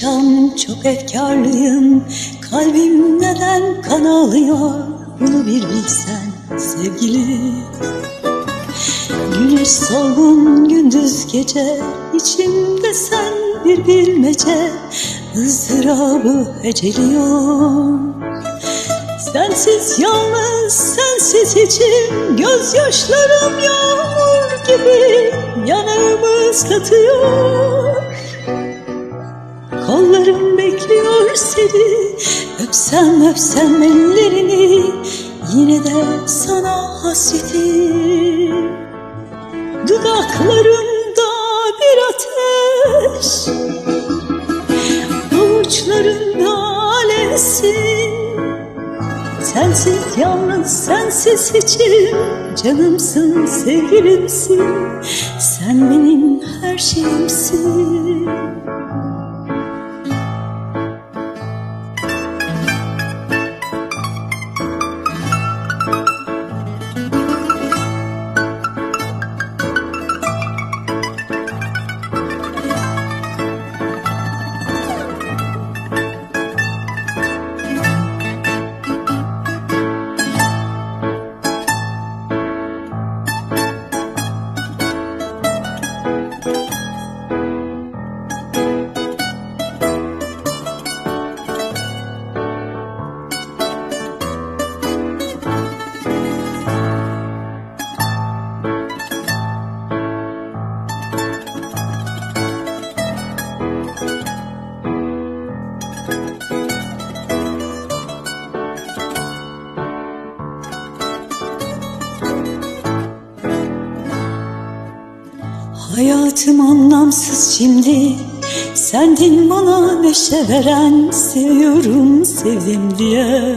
çok efkarlıyım. Kalbim neden kan ağlıyor Bunu bir bilsen sevgili. Güneş solgun gündüz gece içimde sen bir bilmece. Izdırabı heceliyor. Sensiz yalnız sensiz içim Gözyaşlarım yağmur gibi Yanağımı ıslatıyor seni Öpsem öpsem ellerini Yine de sana hasretim. Dudaklarımda bir ateş Avuçlarında alevsin Sensiz yalnız sensiz hiçim Canımsın sevgilimsin. Sen benim her şeyimsin Hayatım anlamsız şimdi. Sendin bana neşe veren Seviyorum sevdim diye.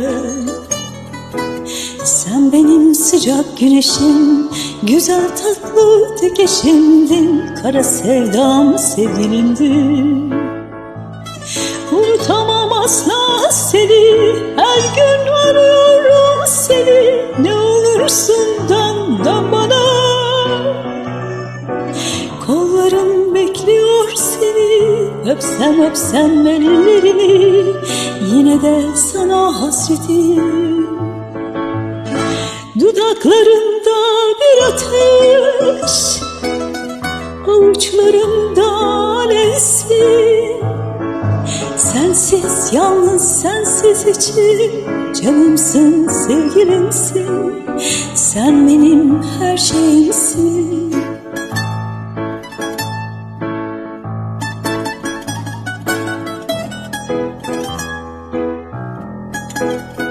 Sen benim sıcak güneşim Güzel tatlı tek eşimdin Kara sevdam sevgilimdin Unutamam asla seni Her gün Öpsem öpsem ellerini Yine de sana hasretim. Dudaklarında bir ateş Avuçlarımda alevsin Sensiz yalnız sensiz için Canımsın sevgilimsin. Sen benim her şeyimsin Música